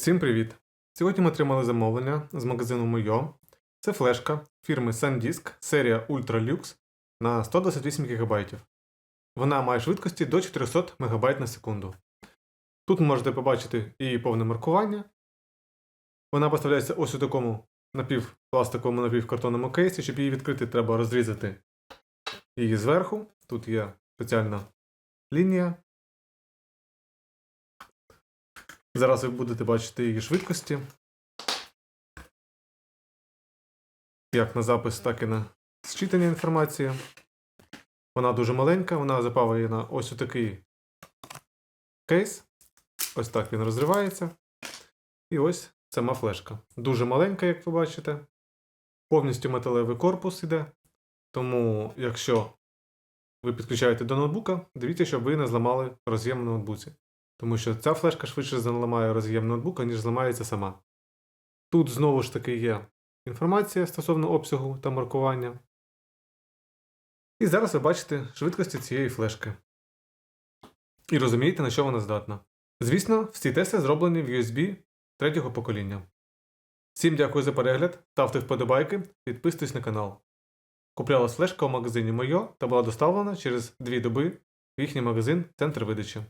Всім привіт! Сьогодні ми отримали замовлення з магазину Мойо. Це флешка фірми SanDisk серія Ultra Lux на 128 ГБ. Вона має швидкості до 400 МБ на секунду. Тут можете побачити її повне маркування. Вона поставляється ось у такому напівпластиковому напівкартонному кейсі. Щоб її відкрити, треба розрізати її зверху. Тут є спеціальна лінія. Зараз ви будете бачити її швидкості. Як на запис, так і на зчитання інформації. Вона дуже маленька, вона запаває на ось такий кейс. Ось так він розривається. І ось сама флешка. Дуже маленька, як ви бачите. Повністю металевий корпус іде. Тому, якщо ви підключаєте до ноутбука, дивіться, щоб ви не зламали роз'єм на ноутбуці. Тому що ця флешка швидше зламає роз'єм ноутбука, ніж зламається сама. Тут знову ж таки є інформація стосовно обсягу та маркування. І зараз ви бачите швидкості цієї флешки. І розумієте, на що вона здатна. Звісно, всі тести зроблені в USB третього покоління. Всім дякую за перегляд, ставте вподобайки, підписуйтесь на канал. Куплялась флешка у магазині Мойо та була доставлена через 2 доби в їхній магазин Центр видачі.